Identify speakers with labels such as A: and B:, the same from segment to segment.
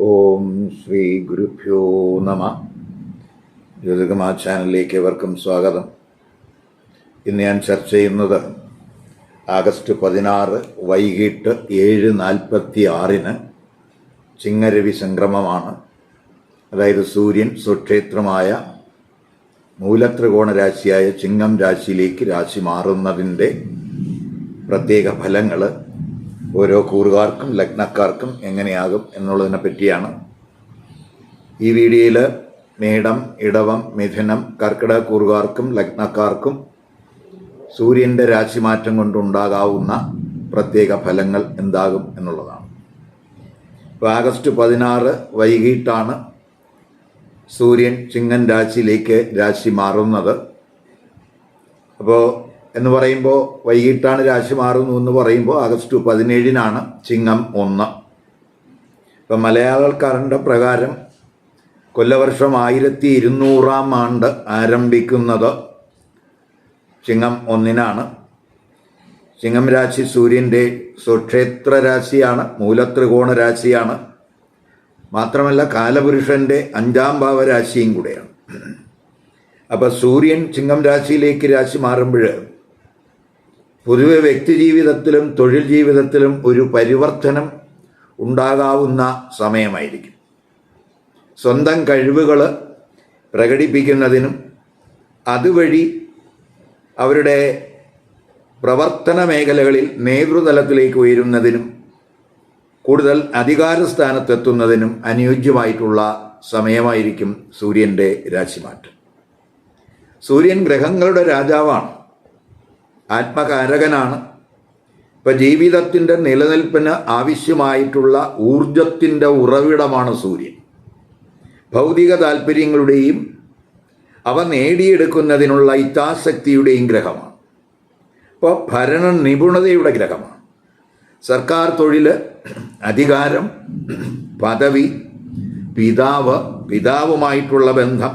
A: ഓം ശ്രീ ഗുരുഭ്യോ നമ. ജ്യോതികമാ ചാനലിലേക്ക് ഏവർക്കും സ്വാഗതം. ഇന്ന് ഞാൻ ചർച്ച ചെയ്യുന്നത് ആഗസ്റ്റ് പതിനാറ് വൈകിട്ട് ഏഴ് നാൽപ്പത്തി ആറിന് ചിങ്ങരവി സംക്രമമാണ്. അതായത് സൂര്യൻ സ്വക്ഷേത്രമായ മൂലത്രികോണ രാശിയായ ചിങ്ങം രാശിയിലേക്ക് രാശി മാറുന്നതിന്റെ പ്രത്യേക ഫലങ്ങൾ ഓരോ കൂറുകാർക്കും ലഗ്നക്കാർക്കും എങ്ങനെയാകും എന്നുള്ളതിനെ പറ്റിയാണ്. ഈ വീഡിയോയിൽ മേടം ഇടവം മിഥുനം കർക്കിടക കൂറുകാർക്കും ലഗ്നക്കാർക്കും സൂര്യന്റെ രാശിമാറ്റം കൊണ്ടുണ്ടാകാവുന്ന പ്രത്യേക ഫലങ്ങൾ എന്താകും എന്നുള്ളതാണ്. ഇപ്പോൾ ആഗസ്റ്റ് പതിനാറ് വൈകിട്ടാണ് സൂര്യൻ ചിങ്ങൻ രാശിയിലേക്ക് രാശി മാറുന്നത്. അപ്പോൾ എന്ന് പറയുമ്പോൾ വൈകിട്ടാണ് രാശി മാറുന്നു എന്ന് പറയുമ്പോൾ ആഗസ്റ്റ് പതിനേഴിനാണ് ചിങ്ങം ഒന്ന്. ഇപ്പം മലയാളക്കാരന്റെ പ്രകാരം കൊല്ലവർഷം ആയിരത്തി ഇരുന്നൂറാം ആണ്ട് ആരംഭിക്കുന്നത് ചിങ്ങം ഒന്നിനാണ്. ചിങ്ങം രാശി സൂര്യന്റെ സ്വക്ഷേത്ര രാശിയാണ് മൂലത്രികോണ രാശിയാണ്. മാത്രമല്ല കാലപുരുഷന്റെ അഞ്ചാം ഭാവരാശിയും കൂടെയാണ്. അപ്പോൾ സൂര്യൻ ചിങ്ങം രാശിയിലേക്ക് രാശി മാറുമ്പോൾ പൊതുവെ വ്യക്തിജീവിതത്തിലും തൊഴിൽ ജീവിതത്തിലും ഒരു പരിവർത്തനം ഉണ്ടാകാവുന്ന സമയമായിരിക്കും. സ്വന്തം കഴിവുകൾ പ്രകടിപ്പിക്കുന്നതിനും അതുവഴി അവരുടെ പ്രവർത്തന മേഖലകളിൽ നേതൃതലത്തിലേക്ക് ഉയരുന്നതിനും കൂടുതൽ അധികാര സ്ഥാനത്തെത്തുന്നതിനും അനുയോജ്യമായിട്ടുള്ള സമയമായിരിക്കും സൂര്യന്റെ രാശിമാറ്റം. സൂര്യൻ ഗ്രഹങ്ങളുടെ രാജാവാണ്. ആത്മകാരകനാണ്. ഇപ്പം ജീവിതത്തിന്റെ നിലനിൽപ്പിന് ആവശ്യമായിട്ടുള്ള ഊർജത്തിന്റെ ഉറവിടമാണ് സൂര്യൻ. ഭൗതിക താല്പര്യങ്ങളുടെയും അവ നേടിയെടുക്കുന്നതിനുള്ള ഇച്ഛാശക്തിയുടെയും ഗ്രഹമാണ്. അപ്പോൾ ഭരണ നിപുണതയുടെ ഗ്രഹമാണ്. സർക്കാർ തൊഴിൽ അധികാരം പദവി പിതാവ് പിതാവുമായിട്ടുള്ള ബന്ധം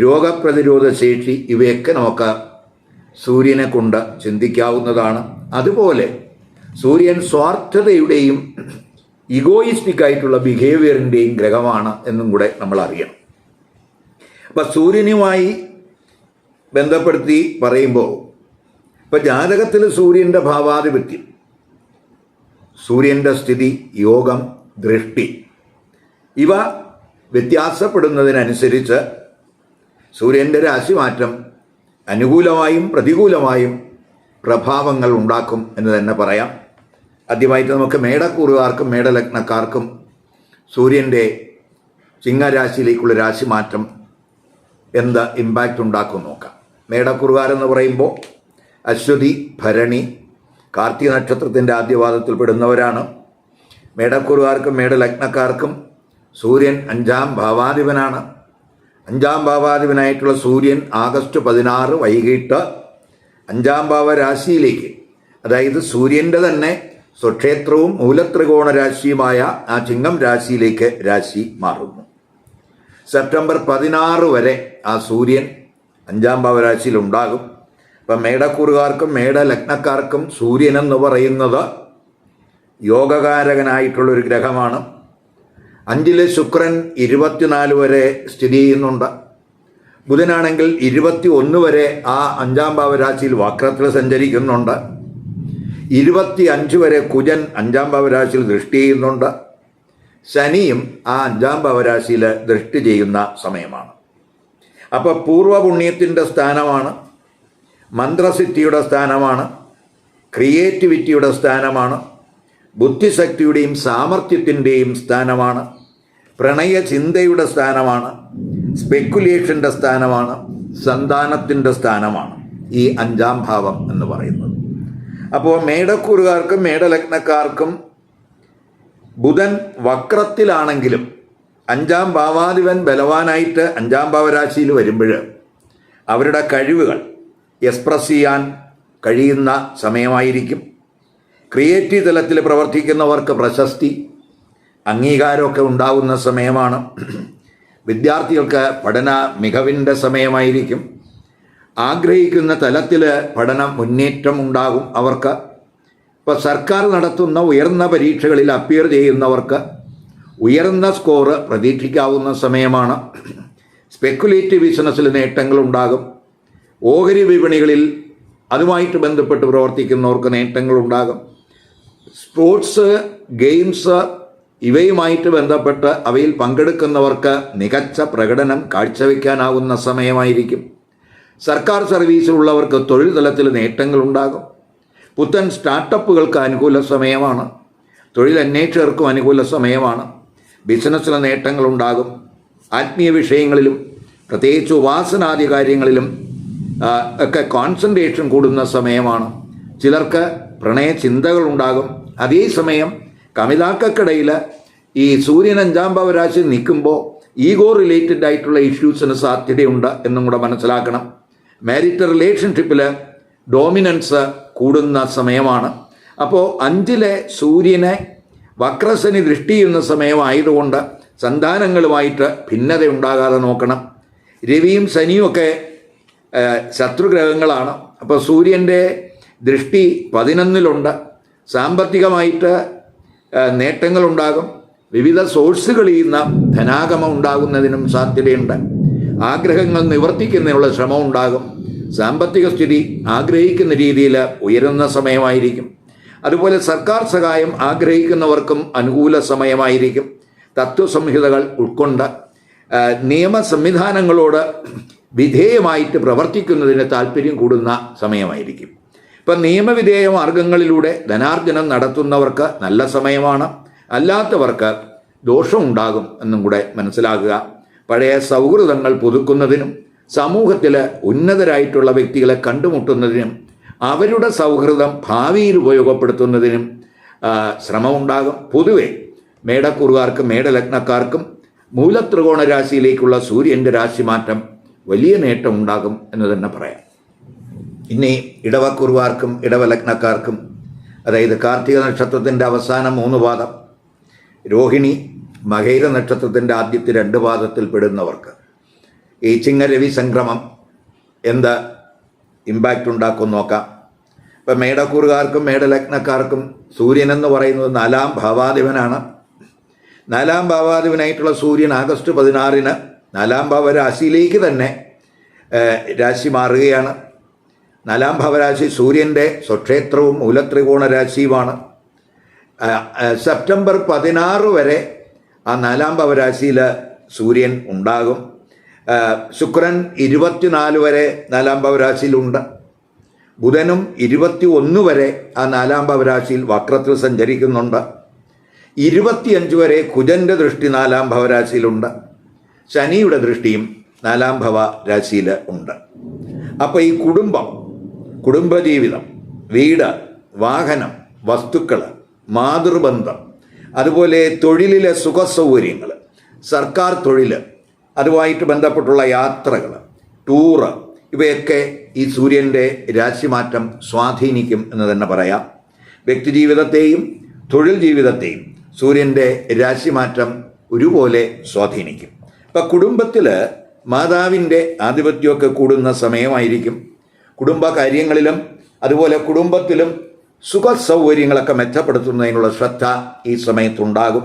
A: രോഗപ്രതിരോധ ശേഷി ഇവയൊക്കെ നമുക്ക് സൂര്യനെ കൊണ്ട് ചിന്തിക്കാവുന്നതാണ്. അതുപോലെ സൂര്യൻ സ്വാർത്ഥതയുടെയും ഇഗോയിസ്റ്റിക് ആയിട്ടുള്ള ബിഹേവിയറിന്റെയും ഗ്രഹമാണ് എന്നും കൂടെ നമ്മൾ അറിയണം അപ്പം സൂര്യനുമായി ബന്ധപ്പെടുത്തി പറയുമ്പോൾ ഇപ്പം ജാതകത്തിൽ സൂര്യന്റെ ഭാവാധിപത്യം സൂര്യന്റെ സ്ഥിതി യോഗം ദൃഷ്ടി ഇവ വ്യത്യാസപ്പെടുന്നതിനനുസരിച്ച് സൂര്യന്റെ രാശിമാറ്റം അനുകൂലമായും പ്രതികൂലമായും പ്രഭാവങ്ങൾ ഉണ്ടാക്കും എന്ന് തന്നെ പറയാം. ആദ്യമായിട്ട് നമുക്ക് മേടക്കൂറുകാർക്കും മേടലഗ്നക്കാർക്കും സൂര്യന്റെ ചിങ്ങരാശിയിലേക്കുള്ള രാശിമാറ്റം എന്ത് ഇമ്പാക്റ്റ് ഉണ്ടാക്കും നോക്കാം. മേടക്കുറുകാരെന്ന് പറയുമ്പോൾ അശ്വതി ഭരണി കാർത്തിക നക്ഷത്രത്തിന്റെ ആദ്യവാദത്തിൽ പെടുന്നവരാണ്. മേടക്കുറുകാർക്കും മേടലഗ്നക്കാർക്കും സൂര്യൻ അഞ്ചാം ഭാവാധിപനാണ്. അഞ്ചാം ഭാവാധിപനായിട്ടുള്ള സൂര്യൻ ആഗസ്റ്റ് പതിനാറ് വൈകിട്ട് അഞ്ചാം ഭാവ രാശിയിലേക്ക് അതായത് സൂര്യന്റെ തന്നെ സ്വക്ഷേത്രവും മൂലത്രികോണ രാശിയുമായ ആ ചിങ്ങം രാശിയിലേക്ക് രാശി മാറുന്നു. സെപ്റ്റംബർ പതിനാറ് വരെ ആ സൂര്യൻ അഞ്ചാം ഭാവരാശിയിൽ ഉണ്ടാകും. അപ്പം മേടക്കൂറുകാർക്കും മേടലഗ്നക്കാർക്കും സൂര്യൻ എന്ന് പറയുന്നത് യോഗകാരകനായിട്ടുള്ളൊരു ഗ്രഹമാണ്. അഞ്ചിലെ ശുക്രൻ ഇരുപത്തിനാല് വരെ സ്ഥിതി ചെയ്യുന്നുണ്ട്. ബുധനാണെങ്കിൽ ഇരുപത്തി ഒന്ന് വരെ ആ അഞ്ചാം ഭാവരാശിയിൽ വക്രത്തിൽ സഞ്ചരിക്കുന്നുണ്ട്. ഇരുപത്തി അഞ്ച് വരെ കുജൻ അഞ്ചാം ഭാവരാശിയിൽ ദൃഷ്ടി ചെയ്യുന്നുണ്ട്. ശനിയും ആ അഞ്ചാം ഭാവരാശിയിൽ ദൃഷ്ടി ചെയ്യുന്ന സമയമാണ്. അപ്പോൾ പൂർവപുണ്യത്തിന്റെ സ്ഥാനമാണ് മന്ത്രസിദ്ധിയുടെ സ്ഥാനമാണ് ക്രിയേറ്റിവിറ്റിയുടെ സ്ഥാനമാണ് ബുദ്ധിശക്തിയുടെയും സാമർഥ്യത്തിന്റെയും സ്ഥാനമാണ്. പ്രണയ ചിന്തയുടെ സ്ഥാനമാണ്. സ്പെക്കുലേഷന്റെ സ്ഥാനമാണ്. സന്താനത്തിന്റെ സ്ഥാനമാണ്. ഈ അഞ്ചാം ഭാവം എന്ന് പറയുന്നത്. അപ്പോൾ മേടക്കൂറുകാർക്കും മേടലഗ്നക്കാർക്കും ബുധൻ വക്രത്തിലാണെങ്കിലും അഞ്ചാം ഭാവാധിപൻ ബലവാനായിട്ട് അഞ്ചാം ഭാവരാശിയിൽ വരുമ്പോൾ അവരുടെ കഴിവുകൾ എക്സ്പ്രസ് ചെയ്യാൻ കഴിയുന്ന സമയമായിരിക്കും. ക്രിയേറ്റീവ് തലത്തിൽ പ്രവർത്തിക്കുന്നവർക്ക് പ്രശസ്തി അംഗീകാരമൊക്കെ ഉണ്ടാകുന്ന സമയമാണ്. വിദ്യാർത്ഥികൾക്ക് പഠന മികവിന്റെ സമയമായിരിക്കും. ആഗ്രഹിക്കുന്ന തലത്തിൽ പഠന മുന്നേറ്റം ഉണ്ടാകും അവർക്ക്. ഇപ്പോൾ സർക്കാർ നടത്തുന്ന ഉയർന്ന പരീക്ഷകളിൽ അപ്പിയർ ചെയ്യുന്നവർക്ക് ഉയർന്ന സ്കോറ് പ്രതീക്ഷിക്കാവുന്ന സമയമാണ്. സ്പെക്കുലേറ്റീവ് ബിസിനസ്സിൽ നേട്ടങ്ങളുണ്ടാകും ഓഹരി വിപണികളിൽ അതുമായിട്ട് ബന്ധപ്പെട്ട് പ്രവർത്തിക്കുന്നവർക്ക് നേട്ടങ്ങളുണ്ടാകും സ്പോർട്സ് ഗെയിംസ് ഇവയുമായിട്ട് ബന്ധപ്പെട്ട് അവയിൽ പങ്കെടുക്കുന്നവർക്ക് മികച്ച പ്രകടനം കാഴ്ചവെക്കാനാവുന്ന സമയമായിരിക്കും. സർക്കാർ സർവീസിലുള്ളവർക്ക് തൊഴിൽ തലത്തിൽ നേട്ടങ്ങളുണ്ടാകും. പുത്തൻ സ്റ്റാർട്ടപ്പുകൾക്ക് അനുകൂല സമയമാണ്. തൊഴിൽ അന്വേഷകർക്കും അനുകൂല സമയമാണ്. ബിസിനസ്സിലെ നേട്ടങ്ങളുണ്ടാകും. ആത്മീയ വിഷയങ്ങളിലും പ്രത്യേകിച്ച് ഉപാസനാദി കാര്യങ്ങളിലും ഒക്കെ കോൺസെൻട്രേഷൻ കൂടുന്ന സമയമാണ്. ചിലർക്ക് പ്രണയ ചിന്തകളുണ്ടാകും അതേസമയം കമിതാക്കൾക്കിടയിൽ ഈ സൂര്യൻ അഞ്ചാം ഭാവരാശി നിൽക്കുമ്പോൾ ഈഗോ റിലേറ്റഡ് ആയിട്ടുള്ള ഇഷ്യൂസിന് സാധ്യതയുണ്ട് എന്നും കൂടെ മനസ്സിലാക്കണം. മാരിറ്റൽ റിലേഷൻഷിപ്പിൽ ഡോമിനൻസ് കൂടുന്ന സമയമാണ്. അപ്പോൾ അഞ്ചിലെ സൂര്യനെ വക്രസനി ദൃഷ്ടി ചെയ്യുന്ന സമയമായതുകൊണ്ട് സന്താനങ്ങളുമായിട്ട് ഭിന്നത ഉണ്ടാകാതെ നോക്കണം. രവിയും ശനിയും ഒക്കെ ശത്രുഗ്രഹങ്ങളാണ്. അപ്പോൾ സൂര്യന്റെ ദൃഷ്ടി പതിനൊന്നിലുണ്ട്. സാമ്പത്തികമായിട്ട് നേട്ടങ്ങളുണ്ടാകും. വിവിധ സോഴ്സുകളിൽ നിന്ന് ധനാഗമം ഉണ്ടാകുന്നതിനും സാധ്യതയുണ്ട്. ആഗ്രഹങ്ങൾ നിവർത്തിക്കുന്നതിനുള്ള ശ്രമം ഉണ്ടാകും. സാമ്പത്തിക സ്ഥിതി ആഗ്രഹിക്കുന്ന രീതിയിൽ ഉയരുന്ന സമയമായിരിക്കും. അതുപോലെ സർക്കാർ സഹായം ആഗ്രഹിക്കുന്നവർക്കും അനുകൂല സമയമായിരിക്കും. തത്വസംഹിതകൾ ഉൾക്കൊണ്ട് നിയമ സംവിധാനങ്ങളോട് വിധേയമായിട്ട് പ്രവർത്തിക്കുന്നതിന് താല്പര്യം കൂടുന്ന സമയമായിരിക്കും. ഇപ്പം നിയമവിധേയ മാർഗങ്ങളിലൂടെ ധനാർജനം നടത്തുന്നവർക്ക് നല്ല സമയമാണ്. അല്ലാത്തവർക്ക് ദോഷമുണ്ടാകും എന്നും കൂടെ മനസ്സിലാക്കുക പഴയ സൗഹൃദങ്ങൾ പുതുക്കുന്നതിനും സമൂഹത്തിൽ ഉന്നതരായിട്ടുള്ള വ്യക്തികളെ കണ്ടുമുട്ടുന്നതിനും അവരുടെ സൗഹൃദം ഭാവിയിൽ ഉപയോഗപ്പെടുത്തുന്നതിനും ശ്രമമുണ്ടാകും. പൊതുവെ മേടക്കുറുകാർക്കും മേടലഗ്നക്കാർക്കും മൂലത്രികോണ രാശിയിലേക്കുള്ള സൂര്യന്റെ രാശിമാറ്റം വലിയ നേട്ടമുണ്ടാകും എന്ന് തന്നെ പറയാം. ഇനി ഇടവക്കുറുവാർക്കും ഇടവലഗ്നക്കാർക്കും അതായത് കാർത്തിക നക്ഷത്രത്തിന്റെ അവസാന മൂന്ന് പാദം രോഹിണി മകൈര നക്ഷത്രത്തിന്റെ ആദ്യത്തെ രണ്ട് പാദത്തിൽ പെടുന്നവർക്ക്. ഈ ചിങ്ങരവി സംക്രമം എന്ത് ഇമ്പാക്റ്റ് ഉണ്ടാക്കും നോക്കാം. ഇപ്പം മേടക്കൂറുകാർക്കും മേടലഗ്നക്കാർക്കും സൂര്യൻ എന്ന് പറയുന്നത് നാലാം ഭാവാധിപനാണ്. നാലാം ഭാവാധിപനായിട്ടുള്ള സൂര്യൻ ആഗസ്റ്റ് പതിനാറിന് നാലാം ഭാവ രാശിയിലേക്ക് തന്നെ രാശി മാറുകയാണ്. നാലാം ഭാവരാശി സൂര്യന്റെ സ്വക്ഷേത്രവും മൂലത്രികോണ രാശിയുമാണ് സെപ്റ്റംബർ പതിനാറ് വരെ ആ നാലാം ഭാവരാശിയിൽ സൂര്യൻ ഉണ്ടാകും. ശുക്രൻ ഇരുപത്തിനാല് വരെ നാലാം ഭാവരാശിയിലുണ്ട് ബുധനും ഇരുപത്തി ഒന്ന് വരെ ആ നാലാം ഭാവരാശിയിൽ വക്രത്തിൽ സഞ്ചരിക്കുന്നുണ്ട്. ഇരുപത്തിയഞ്ച് വരെ കുജന്റെ ദൃഷ്ടി നാലാം ഭവരാശിയിലുണ്ട് ശനിയുടെ ദൃഷ്ടിയും നാലാം ഭവ രാശിയിൽ ഉണ്ട്. അപ്പോൾ ഈ കുടുംബം കുടുംബജീവിതം വീട് വാഹനം വസ്തുക്കൾ മാതൃബന്ധം അതുപോലെ തൊഴിലിലെ സുഖസൗകര്യങ്ങൾ സർക്കാർ തൊഴിൽ അതുമായിട്ട് ബന്ധപ്പെട്ടുള്ള യാത്രകൾ ടൂറ് ഇവയൊക്കെ ഈ സൂര്യന്റെ രാശിമാറ്റം സ്വാധീനിക്കും എന്ന് തന്നെ പറയാം. വ്യക്തിജീവിതത്തെയും തൊഴിൽ ജീവിതത്തെയും സൂര്യന്റെ രാശിമാറ്റം ഒരുപോലെ സ്വാധീനിക്കും. ഇപ്പം കുടുംബത്തിൽ മാതാവിന്റെ ആധിപത്യമൊക്കെ കൂടുന്ന സമയമായിരിക്കും. കുടുംബ കാര്യങ്ങളിലും അതുപോലെ കുടുംബത്തിലും സുഖ സൗകര്യങ്ങളൊക്കെ മെച്ചപ്പെടുത്തുന്നതിനുള്ള ശ്രദ്ധ ഈ സമയത്തുണ്ടാകും.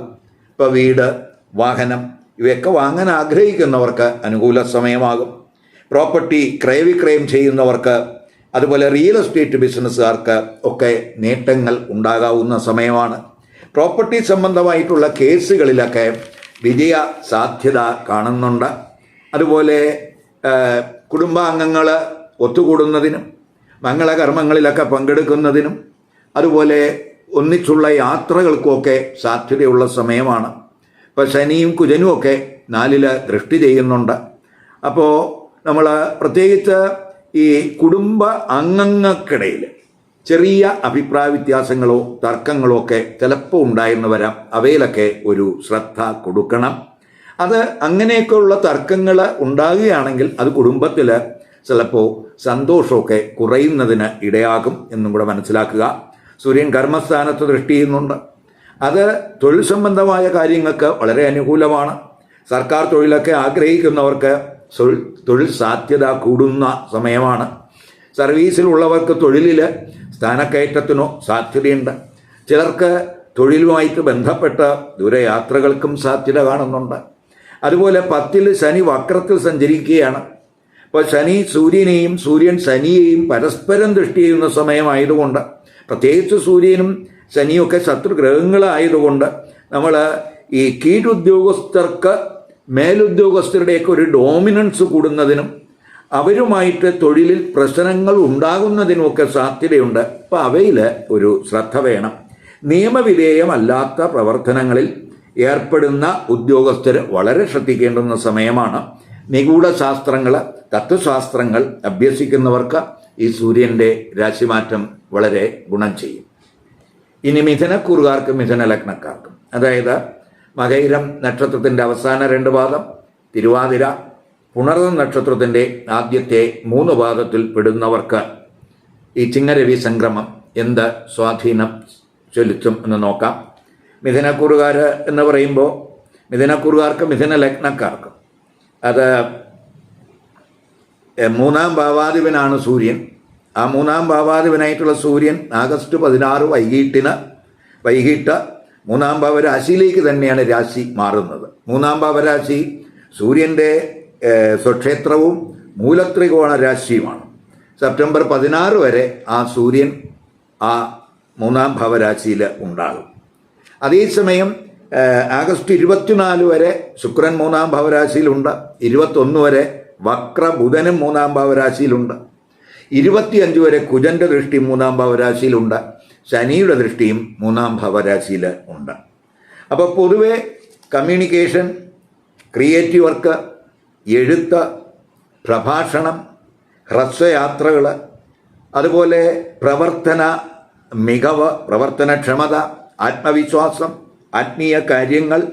A: ഇപ്പോൾ വീട് വാഹനം ഇവയൊക്കെ വാങ്ങാൻ ആഗ്രഹിക്കുന്നവർക്ക് അനുകൂല സമയമാകും. പ്രോപ്പർട്ടി ക്രയവിക്രയം ചെയ്യുന്നവർക്ക് അതുപോലെ റിയൽ എസ്റ്റേറ്റ് ബിസിനസ്സുകാർക്ക് ഒക്കെ നേട്ടങ്ങൾ ഉണ്ടാകാവുന്ന സമയമാണ്. പ്രോപ്പർട്ടി സംബന്ധമായിട്ടുള്ള കേസുകളിലൊക്കെ വിജയ സാധ്യത കാണുന്നുണ്ട്. അതുപോലെ കുടുംബാംഗങ്ങൾ ഒത്തുകൂടുന്നതിനും മംഗളകർമ്മങ്ങളിലൊക്കെ പങ്കെടുക്കുന്നതിനും അതുപോലെ ഒന്നിച്ചുള്ള യാത്രകൾക്കുമൊക്കെ സാധ്യതയുള്ള സമയമാണ്. ഇപ്പോൾ ശനിയും കുജനും ഒക്കെ നാലിൽ ദൃഷ്ടി ചെയ്യുന്നുണ്ട്. അപ്പോൾ നമ്മൾ പ്രത്യേകിച്ച് ഈ കുടുംബ അംഗങ്ങൾക്കിടയിൽ ചെറിയ അഭിപ്രായ വ്യത്യാസങ്ങളോ തർക്കങ്ങളോ ഒക്കെ ചിലപ്പോൾ ഉണ്ടായെന്ന് വരാം. അവയിലൊക്കെ ഒരു ശ്രദ്ധ കൊടുക്കണം. അത് അങ്ങനെയൊക്കെയുള്ള തർക്കങ്ങൾ ഉണ്ടാകുകയാണെങ്കിൽ അത് കുടുംബത്തിൽ ചിലപ്പോൾ സന്തോഷമൊക്കെ കുറയുന്നതിന് ഇടയാകും എന്നും കൂടെ മനസ്സിലാക്കുക. സൂര്യൻ കർമ്മസ്ഥാനത്ത് ദൃഷ്ടി ചെയ്യുന്നുണ്ട്. അത് തൊഴിൽ സംബന്ധമായ കാര്യങ്ങൾക്ക് വളരെ അനുകൂലമാണ്. സർക്കാർ തൊഴിലൊക്കെ ആഗ്രഹിക്കുന്നവർക്ക് തൊഴിൽ സാധ്യത കൂടുന്ന സമയമാണ്. സർവീസിലുള്ളവർക്ക് തൊഴിലിൽ സ്ഥാനക്കയറ്റത്തിനോ സാധ്യതയുണ്ട്. ചിലർക്ക് തൊഴിലുമായിട്ട് ബന്ധപ്പെട്ട ദൂരയാത്രകൾക്കും സാധ്യത കാണുന്നുണ്ട്. അതുപോലെ പത്തിൽ ശനി വക്രത്തിൽ സഞ്ചരിക്കുകയാണ്. അപ്പോൾ ശനി സൂര്യനെയും സൂര്യൻ ശനിയെയും പരസ്പരം ദൃഷ്ടി ചെയ്യുന്ന സമയമായതുകൊണ്ട് പ്രത്യേകിച്ച് സൂര്യനും ശനിയൊക്കെ ശത്രുഗ്രഹങ്ങളായതുകൊണ്ട് നമ്മൾ ഈ കീഴുദ്യോഗസ്ഥർക്ക് മേലുദ്യോഗസ്ഥരുടെയൊക്കെ ഒരു ഡോമിനൻസ് കൂടുന്നതിനും അവരുമായിട്ട് തൊഴിലിൽ പ്രശ്നങ്ങൾ ഉണ്ടാകുന്നതിനുമൊക്കെ സാധ്യതയുണ്ട്. അപ്പോൾ അവയിൽ ഒരു ശ്രദ്ധ വേണം. നിയമവിധേയമല്ലാത്ത പ്രവർത്തനങ്ങളിൽ ഏർപ്പെടുന്ന ഉദ്യോഗസ്ഥർ വളരെ ശ്രദ്ധിക്കേണ്ടുന്ന സമയമാണ്. നിഗൂഢശാസ്ത്രങ്ങൾ തത്വശാസ്ത്രങ്ങൾ അഭ്യസിക്കുന്നവർക്ക് ഈ സൂര്യന്റെ രാശിമാറ്റം വളരെ ഗുണം ചെയ്യും. ഇനി മിഥുനക്കൂറുകാർക്കും മിഥുന ലഗ്നക്കാർക്കും അതായത് മകൈരം നക്ഷത്രത്തിന്റെ അവസാന രണ്ട് പാദം തിരുവാതിര പുണർന്ന നക്ഷത്രത്തിന്റെ ആദ്യത്തെ മൂന്ന് പാദത്തിൽ പെടുന്നവർക്ക് ഈ ചിങ്ങരവി സംക്രമം എന്ത് സ്വാധീനം ചൊലുത്തും എന്ന് നോക്കാം. മിഥുനക്കൂറുകാർ എന്ന് പറയുമ്പോൾ മിഥുനക്കൂറുകാർക്ക് മിഥുന ലഗ്നക്കാർക്ക് അത് മൂന്നാം ഭാവാധിപനാണ് സൂര്യൻ. ആ മൂന്നാം ഭാവാധിപനായിട്ടുള്ള സൂര്യൻ ആഗസ്റ്റ് പതിനാറ് വൈകിട്ടിന് വൈകിട്ട് മൂന്നാം ഭാവരാശിയിലേക്ക് തന്നെയാണ് രാശി മാറുന്നത്. മൂന്നാം ഭാവരാശി സൂര്യന്റെ സ്വക്ഷേത്രവും മൂലത്രികോണ രാശിയുമാണ്. സെപ്റ്റംബർ പതിനാറ് വരെ ആ സൂര്യൻ ആ മൂന്നാം ഭാവരാശിയിൽ ഉണ്ടാകും. അതേസമയം ആഗസ്റ്റ് ഇരുപത്തിനാല് വരെ ശുക്രൻ മൂന്നാം ഭാവരാശിയിലുണ്ട്. ഇരുപത്തൊന്ന് വരെ വക്ര ബുധനും മൂന്നാം ഭാവരാശിയിലുണ്ട്. ഇരുപത്തിയഞ്ച് വരെ കുജന്റെ ദൃഷ്ടി മൂന്നാം ഭാവരാശിയിലുണ്ട്. ശനിയുടെ ദൃഷ്ടിയും മൂന്നാം ഭാവരാശിയിൽ ഉണ്ട്. അപ്പോൾ പൊതുവെ കമ്മ്യൂണിക്കേഷൻ ക്രിയേറ്റീവ് വർക്ക് എഴുത്ത് പ്രഭാഷണം ഹ്രസ്വയാത്രകൾ അതുപോലെ പ്രവർത്തന മികവ് പ്രവർത്തനക്ഷമത ആത്മവിശ്വാസം ആത്മീയ കാര്യങ്ങൾ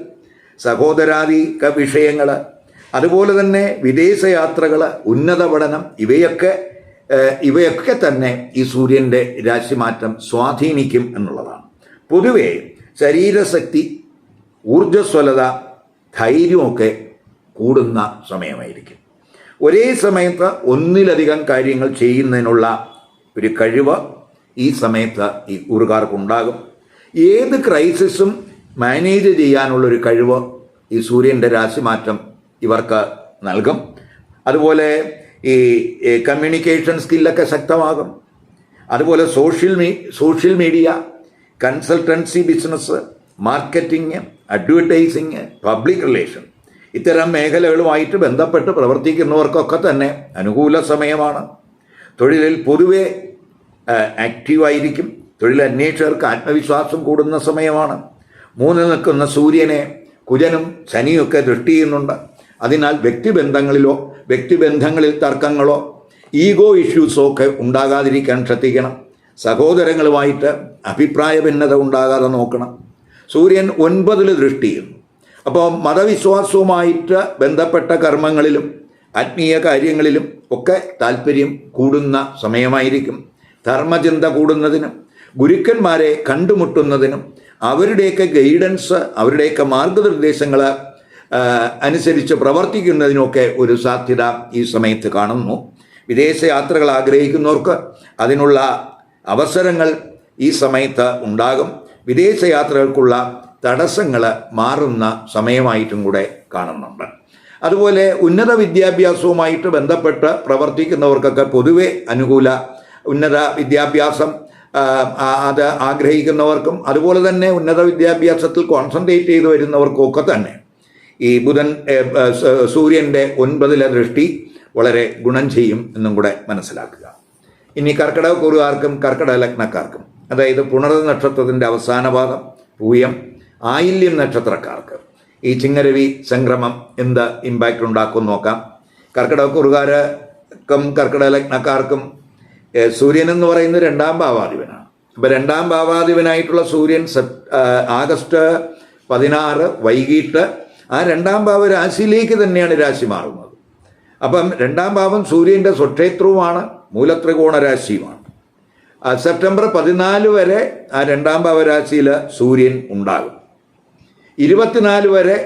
A: സഹോദരാധിക വിഷയങ്ങൾ അതുപോലെ തന്നെ വിദേശയാത്രകൾ ഉന്നത പഠനം ഇവയൊക്കെ ഇവയൊക്കെ തന്നെ ഈ സൂര്യന്റെ രാശിമാറ്റം സ്വാധീനിക്കും എന്നുള്ളതാണ്. പൊതുവെ ശരീരശക്തി ഊർജസ്വലത ധൈര്യമൊക്കെ കൂടുന്ന സമയമായിരിക്കും. ഒരേ സമയത്ത് ഒന്നിലധികം കാര്യങ്ങൾ ചെയ്യുന്നതിനുള്ള ഒരു കഴിവ് ഈ സമയത്ത് ഈ ഊറുകാർക്കുണ്ടാകും ഏത് ക്രൈസിസും മാനേജ് ചെയ്യാനുള്ളൊരു കഴിവ് ഈ സൂര്യന്റെ രാശിമാറ്റം ഇവർക്ക് നൽകും. അതുപോലെ ഈ കമ്മ്യൂണിക്കേഷൻ സ്കില്ലൊക്കെ ശക്തമാകും. അതുപോലെ social me social media consultancy business marketing advertising public relation ഇത്തരം മേഖലകളുമായിട്ട് ബന്ധപ്പെട്ട് പ്രവർത്തിക്കുന്നവർക്കൊക്കെ തന്നെ അനുകൂല സമയമാണ്. തൊഴിലിൽ പൊതുവെ ആക്റ്റീവായിരിക്കും തൊഴിലന്വേഷകർക്ക് ആത്മവിശ്വാസം കൂടുന്ന സമയമാണ്. മൂന്ന് നിൽക്കുന്ന സൂര്യനെ കുജനും ശനിയൊക്കെ ദൃഷ്ടി ചെയ്യുന്നുണ്ട്. അതിനാൽ വ്യക്തിബന്ധങ്ങളിലോ വ്യക്തിബന്ധങ്ങളിൽ തർക്കങ്ങളോ ഈഗോ ഇഷ്യൂസോ ഒക്കെ ഉണ്ടാകാതിരിക്കാൻ ശ്രദ്ധിക്കണം. സഹോദരങ്ങളുമായിട്ട് അഭിപ്രായ ഭിന്നത ഉണ്ടാകാതെ നോക്കണം. സൂര്യൻ ഒൻപതിൽ ദൃഷ്ടി ചെയ്യുന്നു. അപ്പോൾ മതവിശ്വാസവുമായിട്ട് ബന്ധപ്പെട്ട കർമ്മങ്ങളിലും ആത്മീയ കാര്യങ്ങളിലും ഒക്കെ താല്പര്യം കൂടുന്ന സമയമായിരിക്കും. ധർമ്മചിന്ത കൂടുന്നതിനും ഗുരുക്കന്മാരെ കണ്ടുമുട്ടുന്നതിനും അവരുടെയൊക്കെ ഗൈഡൻസ് അവരുടെയൊക്കെ മാർഗനിർദ്ദേശങ്ങൾ അനുസരിച്ച് പ്രവർത്തിക്കുന്നതിനൊക്കെ ഒരു സാധ്യത ഈ സമയത്ത് കാണുന്നു. വിദേശ യാത്രകൾ ആഗ്രഹിക്കുന്നവർക്ക് അതിനുള്ള അവസരങ്ങൾ ഈ സമയത്ത് ഉണ്ടാകും. വിദേശ യാത്രകൾക്കുള്ള തടസ്സങ്ങൾ മാറുന്ന സമയമായിട്ടും കൂടെ കാണുന്നുണ്ട്. അതുപോലെ ഉന്നത വിദ്യാഭ്യാസവുമായിട്ട് ബന്ധപ്പെട്ട് പ്രവർത്തിക്കുന്നവർക്കൊക്കെ പൊതുവെ അനുകൂല ഉന്നത വിദ്യാഭ്യാസം അത് ആഗ്രഹിക്കുന്നവർക്കും അതുപോലെ തന്നെ ഉന്നത വിദ്യാഭ്യാസത്തിൽ കോൺസെൻട്രേറ്റ് ചെയ്തു വരുന്നവർക്കും ഒക്കെ തന്നെ ഈ ബുധൻ സൂര്യന്റെ ഒൻപതിലെ ദൃഷ്ടി വളരെ ഗുണം ചെയ്യും എന്നും കൂടെ മനസ്സിലാക്കുക. ഇനി കർക്കിടക കുറുകാർക്കും കർക്കിടക ലഗ്നക്കാർക്കും അതായത് പുണർ നക്ഷത്രത്തിന്റെ അവസാന പാദം പൂയം ആയില്യം നക്ഷത്രക്കാർക്ക് ഈ ചിങ്ങരവി സംക്രമം എന്ത് ഇമ്പാക്റ്റ് ഉണ്ടാക്കും നോക്കാം. കർക്കിടക കുറുകാർക്കും കർക്കിടക ലഗ്നക്കാർക്കും സൂര്യൻ എന്ന് പറയുന്നത് രണ്ടാം ഭാവാധിപനാണ്. അപ്പം രണ്ടാം ഭാവാധിപനായിട്ടുള്ള സൂര്യൻ ആഗസ്റ്റ് പതിനാറ് വൈകിട്ട് ആ രണ്ടാം ഭാവ രാശിയിലേക്ക് തന്നെയാണ് രാശി മാറുന്നത്. അപ്പം രണ്ടാം ഭാവം സൂര്യന്റെ സ്വക്ഷേത്രവുമാണ് മൂലത്രികോണ രാശിയുമാണ്. സെപ്റ്റംബർ പതിനാല് വരെ ആ രണ്ടാം ഭാവരാശിയിൽ സൂര്യൻ ഉണ്ടാകും. ഇരുപത്തിനാല് വരെ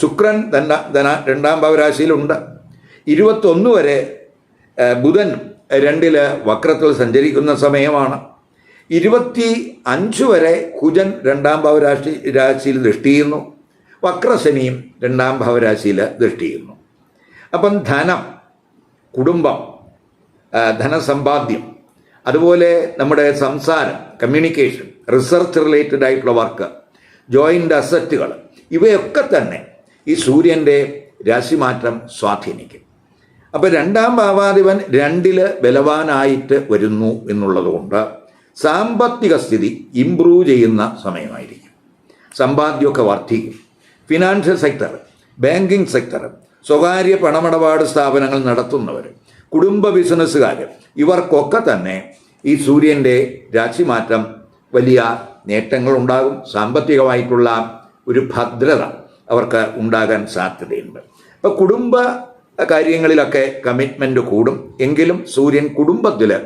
A: ശുക്രൻ രണ്ടാം ഭാവരാശിയിലുണ്ട് ഇരുപത്തൊന്ന് വരെ ബുധൻ രണ്ടിൽ വക്രത്തിൽ സഞ്ചരിക്കുന്ന സമയമാണ്. ഇരുപത്തി അഞ്ച് വരെ കുജൻ രണ്ടാം ഭാവരാശി രാശിയിൽ ദൃഷ്ടി ചെയ്യുന്നു വക്രശനിയും രണ്ടാം ഭാവരാശിയിൽ ദൃഷ്ടി അപ്പം ധനം കുടുംബം ധനസമ്പാദ്യം അതുപോലെ നമ്മുടെ സംസാരം കമ്മ്യൂണിക്കേഷൻ റിസർച്ച് റിലേറ്റഡ് ആയിട്ടുള്ള വർക്ക് ജോയിന്റ് അസറ്റുകൾ ഇവയൊക്കെ തന്നെ ഈ സൂര്യന്റെ രാശിമാറ്റം സ്വാധീനിക്കും. അപ്പോൾ രണ്ടാം ഭാവാധിപൻ രണ്ടിൽ ബലവാനായിട്ട് വരുന്നു എന്നുള്ളതുകൊണ്ട് സാമ്പത്തിക സ്ഥിതി ഇംപ്രൂവ് ചെയ്യുന്ന സമയമായിരിക്കും. സമ്പാദ്യമൊക്കെ വർദ്ധിക്കും. ഫിനാൻഷ്യൽ സെക്ടർ ബാങ്കിങ് സെക്ടർ സ്വകാര്യ പണമിടപാട് സ്ഥാപനങ്ങൾ നടത്തുന്നവർ കുടുംബ ബിസിനസ്സുകാർ ഇവർക്കൊക്കെ തന്നെ ഈ സൂര്യന്റെ രാശിമാറ്റം വലിയ നേട്ടങ്ങളുണ്ടാകും. സാമ്പത്തികമായിട്ടുള്ള ഒരു ഭദ്രത അവർക്ക് ഉണ്ടാകാൻ സാധ്യതയുണ്ട്. അപ്പോൾ കുടുംബ കാര്യങ്ങളിലൊക്കെ കമ്മിറ്റ്മെന്റ് കൂടും. എങ്കിലും സൂര്യൻ കുടുംബത്തിൽ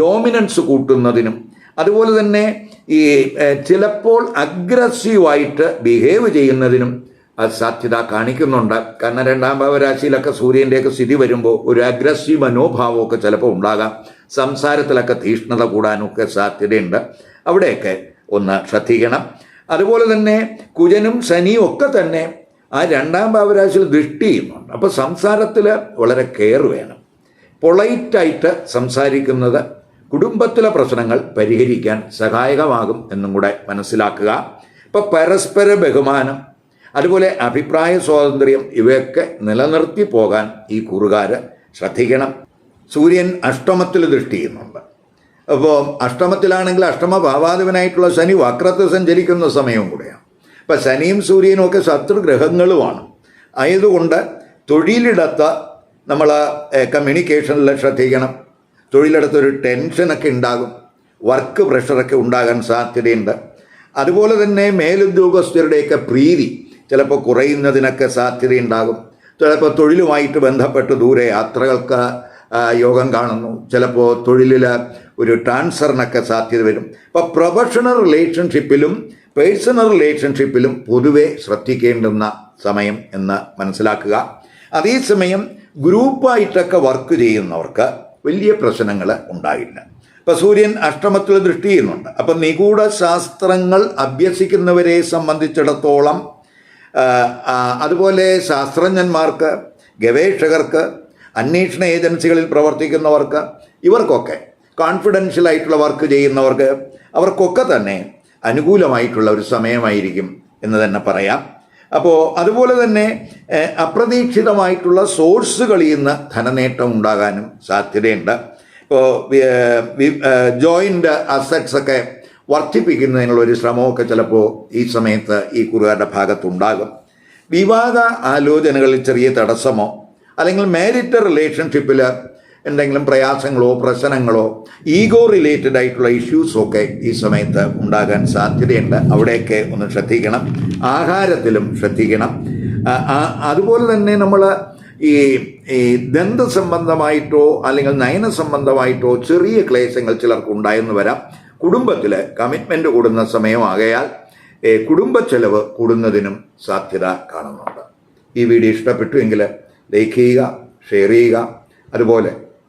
A: ഡോമിനൻസ് കൂട്ടുന്നതിനും അതുപോലെ തന്നെ ഈ ചിലപ്പോൾ അഗ്രസീവായിട്ട് ബിഹേവ് ചെയ്യുന്നതിനും സാധ്യത കാണിക്കുന്നുണ്ട്. കാരണം രണ്ടാം ഭാവരാശിയിലൊക്കെ സൂര്യന്റെയൊക്കെ സ്ഥിതി വരുമ്പോൾ ഒരു അഗ്രസീവ് മനോഭാവമൊക്കെ ചിലപ്പോൾ ഉണ്ടാകാം. സംസാരത്തിലൊക്കെ തീഷ്ണത കൂടാനൊക്കെ സാധ്യതയുണ്ട്. അവിടെയൊക്കെ ഒന്ന് ശ്രദ്ധിക്കണം. അതുപോലെ തന്നെ കുജനും ശനിയും ഒക്കെ തന്നെ ആ രണ്ടാം ഭാവരാശിയിൽ ദൃഷ്ടി ചെയ്യുന്നുണ്ട്. അപ്പോൾ സംസാരത്തിൽ വളരെ കെയർ വേണം. പൊളൈറ്റായിട്ട് സംസാരിക്കുന്നത് കുടുംബത്തിലെ പ്രശ്നങ്ങൾ പരിഹരിക്കാൻ സഹായകമാകും എന്നും കൂടെ മനസ്സിലാക്കുക. ഇപ്പോൾ പരസ്പര ബഹുമാനം അതുപോലെ അഭിപ്രായ സ്വാതന്ത്ര്യം ഇവയൊക്കെ നിലനിർത്തി പോകാൻ ഈ കുറുകാർ ശ്രദ്ധിക്കണം. സൂര്യൻ അഷ്ടമത്തിൽ ദൃഷ്ടി ചെയ്യുന്നുണ്ട്. അപ്പോൾ അഷ്ടമത്തിലാണെങ്കിൽ അഷ്ടമ ഭാവാധിപനായിട്ടുള്ള ശനി വക്രത്തെ സഞ്ചരിക്കുന്ന സമയവും കൂടെയാണ്. അപ്പം ശനിയും സൂര്യനും ഒക്കെ ശത്രുഗ്രഹങ്ങളുമാണ്. ആയതുകൊണ്ട് തൊഴിലിടത്ത് നമ്മൾ കമ്മ്യൂണിക്കേഷനിൽ ശ്രദ്ധിക്കണം. തൊഴിലിടത്തൊരു ടെൻഷനൊക്കെ ഉണ്ടാകും. വർക്ക് പ്രഷറൊക്കെ ഉണ്ടാകാൻ സാധ്യതയുണ്ട്. അതുപോലെ തന്നെ മേലുദ്യോഗസ്ഥരുടെയൊക്കെ പ്രീതി ചിലപ്പോൾ കുറയുന്നതിനൊക്കെ സാധ്യതയുണ്ടാകും. ചിലപ്പോൾ തൊഴിലുമായിട്ട് ബന്ധപ്പെട്ട് ദൂരെ യാത്രകൾക്ക് യോഗം കാണുന്നു. ചിലപ്പോൾ തൊഴിലിൽ ഒരു ട്രാൻസ്ഫറിനൊക്കെ സാധ്യത വരും. അപ്പോൾ പ്രൊഫഷണൽ റിലേഷൻഷിപ്പിലും പേഴ്സണൽ റിലേഷൻഷിപ്പിലും പൊതുവെ ശ്രദ്ധിക്കേണ്ടുന്ന സമയം എന്ന് മനസ്സിലാക്കുക. അതേസമയം ഗ്രൂപ്പായിട്ടൊക്കെ വർക്ക് ചെയ്യുന്നവർക്ക് വലിയ പ്രശ്നങ്ങൾ ഉണ്ടാകില്ല ഇപ്പം സൂര്യൻ അഷ്ടമത്തിൽ ദൃഷ്ടി ചെയ്യുന്നുണ്ട്. അപ്പം നിഗൂഢ ശാസ്ത്രങ്ങൾ അഭ്യസിക്കുന്നവരെ സംബന്ധിച്ചിടത്തോളം അതുപോലെ ശാസ്ത്രജ്ഞന്മാർക്ക് ഗവേഷകർക്ക് അന്വേഷണ ഏജൻസികളിൽ പ്രവർത്തിക്കുന്നവർക്ക് ഇവർക്കൊക്കെ കോൺഫിഡൻഷ്യൽ ആയിട്ടുള്ള വർക്ക് ചെയ്യുന്നവർക്ക് അവർക്കൊക്കെ തന്നെ അനുകൂലമായിട്ടുള്ള ഒരു സമയമായിരിക്കും എന്ന് തന്നെ പറയാം. അപ്പോൾ അതുപോലെ തന്നെ അപ്രതീക്ഷിതമായിട്ടുള്ള സോഴ്സുകളിൽ നിന്ന് ധനനേട്ടം ഉണ്ടാകാനും സാധ്യതയുണ്ട്. ഇപ്പോൾ ജോയിന്റ് അസറ്റ്സ് ഒക്കെ വർദ്ധിപ്പിക്കുന്നതിനുള്ള ഒരു ശ്രമമൊക്കെ ചിലപ്പോൾ ഈ സമയത്ത് ഈ കുറുകാരുടെ ഭാഗത്തുണ്ടാകും. വിവാഹ ആലോചനകളിൽ ചെറിയ തടസ്സമോ അല്ലെങ്കിൽ മാരിറ്റ റിലേഷൻഷിപ്പിൽ എന്തെങ്കിലും പ്രയാസങ്ങളോ പ്രശ്നങ്ങളോ ഈഗോ റിലേറ്റഡ് ആയിട്ടുള്ള ഇഷ്യൂസൊക്കെ ഈ സമയത്ത് ഉണ്ടാകാൻ സാധ്യതയുണ്ട്. അവിടെയൊക്കെ ഒന്ന് ശ്രദ്ധിക്കണം. ആഹാരത്തിലും ശ്രദ്ധിക്കണം. അതുപോലെ തന്നെ നമ്മൾ ഈ ഈ ദന്ത സംബന്ധമായിട്ടോ അല്ലെങ്കിൽ നയന സംബന്ധമായിട്ടോ ചെറിയ ക്ലേശങ്ങൾ ചിലർക്ക് ഉണ്ടായെന്ന് വരാം. കുടുംബത്തിൽ കമ്മിറ്റ്മെന്റ് കൂടുന്ന സമയമാകയാൽ കുടുംബ ചെലവ് കൂടുന്നതിനും സാധ്യത കാണുന്നുണ്ട്. ഈ വീഡിയോ ഇഷ്ടപ്പെട്ടു എങ്കിൽ ലൈക്ക് ചെയ്യുക ഷെയർ ചെയ്യുക. അതുപോലെ